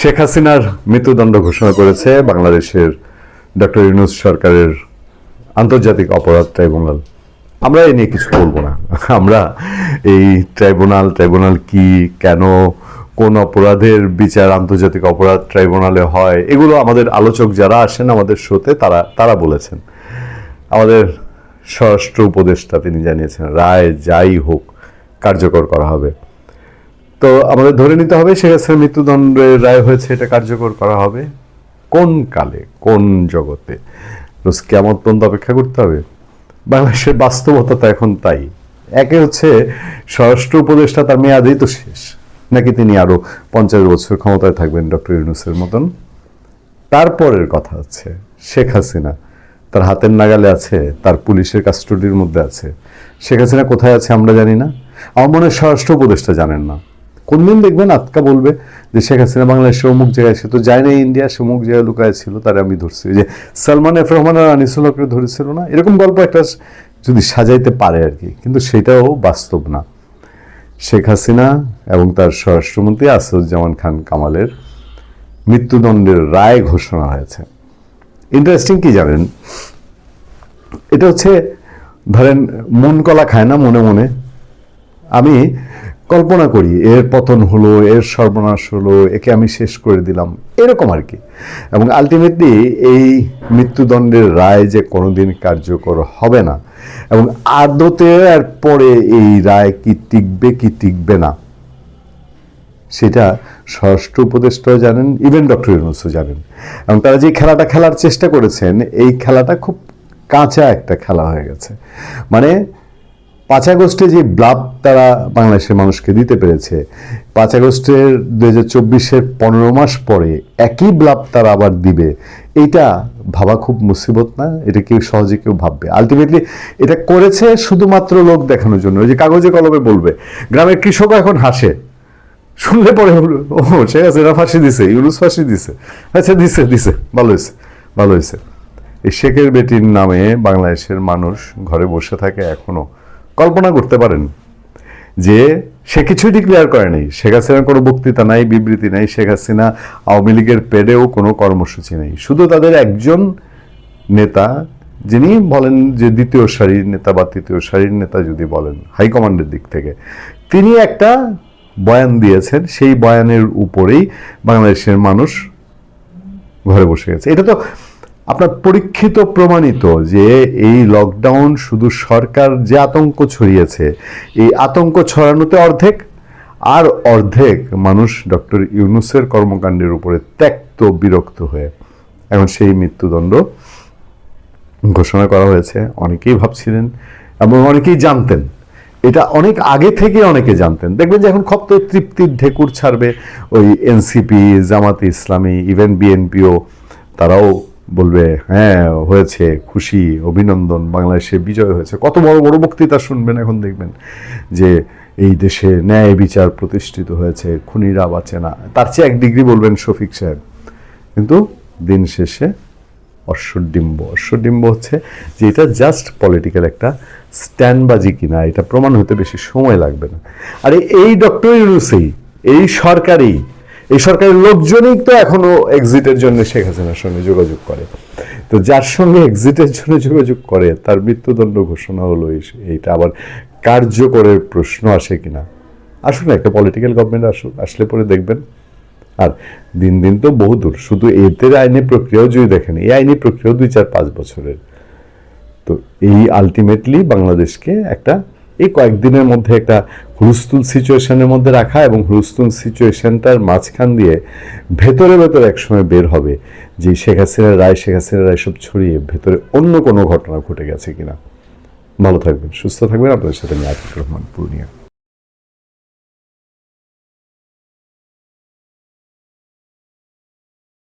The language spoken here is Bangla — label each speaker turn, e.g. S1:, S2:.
S1: শেখ হাসিনার মৃত্যুদণ্ড ঘোষণা করেছে বাংলাদেশের ডক্টর ইউনুস সরকারের আন্তর্জাতিক অপরাধ ট্রাইব্যুনাল। আমরা এ নিয়ে কিছু বলব না। আমরা এই ট্রাইব্যুনাল ট্রাইব্যুনাল কি, কেন, কোন অপরাধের বিচার আন্তর্জাতিক অপরাধ ট্রাইব্যুনালে হয়, এগুলো আমাদের আলোচক যারা আসেন আমাদের শোতে তারা তারা বলেছেন। আমাদের স্বরাষ্ট্র উপদেষ্টা তিনি জানিয়েছেন, রায় যাই হোক, কার্যকর করা হবে। তো আমাদের ধরে নিতে হবে হাসিনার মৃত্যুদণ্ডের রায় হয়েছে, এটা কার্যকর করা হবে। কোন কালে? কোন জগতে? রোজ কেমন পর্যন্ত অপেক্ষা করতে হবে। বাংলাদেশের বাস্তবতা তো এখন তাই। একে হচ্ছে স্বরাষ্ট্র উপদেষ্টা, তার মেয়াদেই তো শেষ। নাকি তিনি আরও পঞ্চাশ বছর ক্ষমতায় থাকবেন ডক্টর ইউনুসের মতন? তারপরের কথা হচ্ছে শেখ হাসিনা। তার হাতের নাগালে আছে, তার পুলিশের কাস্টডির মধ্যে আছে। শেখ হাসিনা কোথায় আছে আমরা জানি না। আমার মনে হয় স্বরাষ্ট্র উপদেষ্টা জানেন না। কোনদিন দেখবেন আতকা বলবে যে শেখ হাসিনা বাংলাদেশের অমুক জায়গায় সে তো যায় না ইন্ডিয়া সে অমুক জায়গায় লুকায় ছিল, তারা আমি ধরছি। যে সালমান এফ রহমান আর আনিসুল হকরে ধরেছিল না? এরকম গল্প একটা যদি সাজাইতে পারে আর কি, কিন্তু সেটাও বাস্তব না। শেখ হাসিনা এবং তার স্বরাষ্ট্রমন্ত্রী আসাদুজ্জামান খান কামালের মৃত্যুদণ্ডের রায় ঘোষণা হয়েছে। ইন্টারেস্টিং কি জানেন? এটা হচ্ছে, ধরেন, মন কলা খায় না মনে মনে। আমি কল্পনা করি, এর পতন হলো, এর সর্বনাশ হলো, একে আমি শেষ করে দিলাম, এরকম আর কি। এবং আলটিমেটলি এই মৃত্যুদণ্ডের রায় যে কোনোদিন কার্যকর হবে না। এবং আদতে আর পরে এই রায় কি টিকবে কি টিকবে না, সেটা স্বরাষ্ট্র উপদেষ্টাও জানেন ইভেন ডক্টর ইউনুসও জানেন। এবং তারা যে খেলাটা খেলার চেষ্টা করেছেন, এই খেলাটা খুব কাঁচা একটা খেলা হয়ে গেছে। মানে পাঁচ আগস্টে যে ব্লাব তারা বাংলাদেশের মানুষকে দিতে পেরেছে, পাঁচ আগস্টের দু হাজার চব্বিশের পনেরো মাস পরে একই ব্লাব তারা আবার দিবে এইটা ভাবা খুব মুসিবত না? এটা কেউ সহজে কেউ ভাববে। আলটিমেটলি এটা করেছে শুধুমাত্র লোক দেখানোর জন্য। ওই যে কাগজে কলমে বলবে, গ্রামের কৃষক এখন হাসে। শুনলে পরে ও ঠিক আছে এরা ফাঁসি দিছে, ইউনুস ফাঁসি দিছে। আচ্ছা দিছে দিছে, ভালো হয়েছে ভালো হয়েছে। এই শেখের বেটির নামে বাংলাদেশের মানুষ ঘরে বসে থাকে এখনও। কল্পনা করতে পারেন যে সে কিছুই ডিক্লেয়ার করেনি শেখ হাসিনার কোনো বক্তৃতা নাই, বিবৃতি নাই, শেখ হাসিনা আওয়ামী লীগের পেডেও কোনো কর্মসূচি নেই। শুধু তাদের একজন নেতা, যিনি বলেন যে দ্বিতীয় সারির নেতা বা তৃতীয় সারির নেতা যদি বলেন হাইকমান্ডের দিক থেকে। তিনি একটা বয়ান দিয়েছেন, সেই বয়ানের উপরেই বাংলাদেশের মানুষ ঘরে বসে গেছে। এটা তো আপনার পরীক্ষিত, প্রমাণিত যে এই লকডাউন শুধু সরকার যে আতঙ্ক ছড়িয়েছে, এই আতঙ্ক ছড়ানোতে অর্ধেক আর অর্ধেক মানুষ ডক্টর ইউনুসের কর্মকাণ্ডের উপরে ত্যক্ত, বিরক্ত হয়ে এখন সেই মৃত্যুদণ্ড ঘোষণা করা হয়েছে। অনেকেই ভাবছিলেন এবং অনেকেই জানতেন। এটা অনেক আগে থেকে অনেকে জানতেন। দেখবেন যে এখন খপ তো তৃপ্তির ঢেকুর ছাড়বে ওই এনসিপি, জামাতে ইসলামী, ইভেন বিএনপিও, তারাও বলবে হ্যাঁ হয়েছে, খুশি, অভিনন্দন, বাংলাদেশে বিজয় হয়েছে। কত বড় বড় বক্তৃতা শুনবেন এখন দেখবেন যে এই দেশে ন্যায় বিচার প্রতিষ্ঠিত হয়েছে, খুনিরা বাঁচে না। তার চেয়ে এক ডিগ্রি বলবেন শফিক সাহেব। কিন্তু দিন শেষে অশ্বডিম্ব। অশ্বডিম্ব হচ্ছে যে এটা জাস্ট পলিটিক্যাল একটা স্ট্যান্ডবাজি কিনা, এটা প্রমাণ হতে বেশি সময় লাগবে না। আরে এই ডক্টর ইউনুসেই, এই সরকারই এই সরকারের লোকজনই তো এখনও এক্সিটের জন্য শেখ হাসিনার সঙ্গে যোগাযোগ করে। তো যার সঙ্গে এক্সিটের জন্য যোগাযোগ করে, তার মৃত্যুদণ্ড ঘোষণা হলো এই- এইটা আবার কার্যকরের প্রশ্ন আসে কিনা? আসুন একটা পলিটিক্যাল গভর্নমেন্ট আসুক, আসলে পরে দেখবেন। আর দিন দিন তো বহুদূর শুধু এদের আইনি প্রক্রিয়াও যদি দেখেন, এই আইনি প্রক্রিয়াও দুই চার পাঁচ বছরের। তো এই আলটিমেটলি বাংলাদেশকে একটা এই কয়েকদিনের মধ্যে একটা হুলস্থুল সিচুয়েশনের মধ্যে রাখা এবং হুলস্থুল সিচুয়েশনটার মাঝখান দিয়ে ভেতরে ভেতরে একসময় বের হবে যে শেখ হাসিনার রায়, শেখ হাসিনার রায় সব ছড়িয়ে ভেতরে অন্য কোনো ঘটনা ঘটে গেছে কিনা। ভালো থাকবেন, সুস্থ থাকবেন। আপনাদের সাথে আমি আতিক রহমান, পূর্ণিয়া।